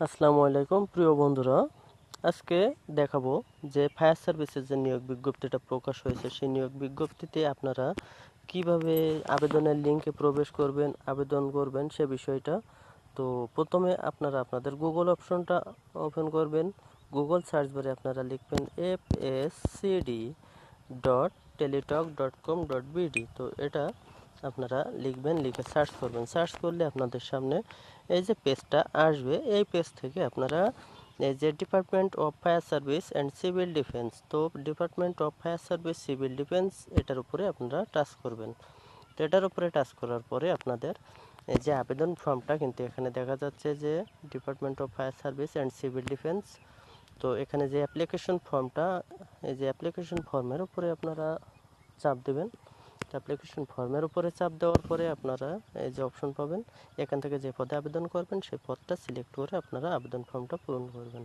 আসসালামু আলাইকুম। প্রিয় বন্ধুরা, আজকে দেখাবো যে ফায়ার সার্ভিসের যে নিয়োগ বিজ্ঞপ্তিটা প্রকাশ হয়েছে, সেই নিয়োগ বিজ্ঞপ্তিতে আপনারা কীভাবে আবেদনের লিঙ্কে প্রবেশ করবেন, আবেদন করবেন সে বিষয়টা। তো প্রথমে আপনারা আপনাদের গুগল অপশনটা ওপেন করবেন। গুগল সার্চ বারে আপনারা লিখবেন F S CD dot Teletalk dot com dot BD তো এটা আপনারা লিখবেন, লিখে সার্চ করবেন। সার্চ করলে আপনাদের সামনে এই যে পেজটা আসবে। এই পেজ থেকে আপনারা এই যে department of fire service and civil defence তো department of fire service civil defence এটার উপরে আপনারা টাচ করবেন। তো এটার উপরে টাচ করার পরে আপনাদের এই যে আবেদন ফর্মটা কিন্তু এখানে দেখা যাচ্ছে যে department of fire service and civil defence তো এখানে যে অ্যাপ্লিকেশন ফর্মটা এই যে অ্যাপ্লিকেশন ফর্মের উপরে আপনারা চাপ দেবেন। অ্যাপ্লিকেশন ফর্মের উপরে চাপ দেওয়ার পরে আপনারা এই যে অপশন পাবেন, এখান থেকে যে পদে আবেদন করবেন, সেই পদটা সিলেক্ট করে আপনারা আবেদন ফর্মটা পূরণ করবেন।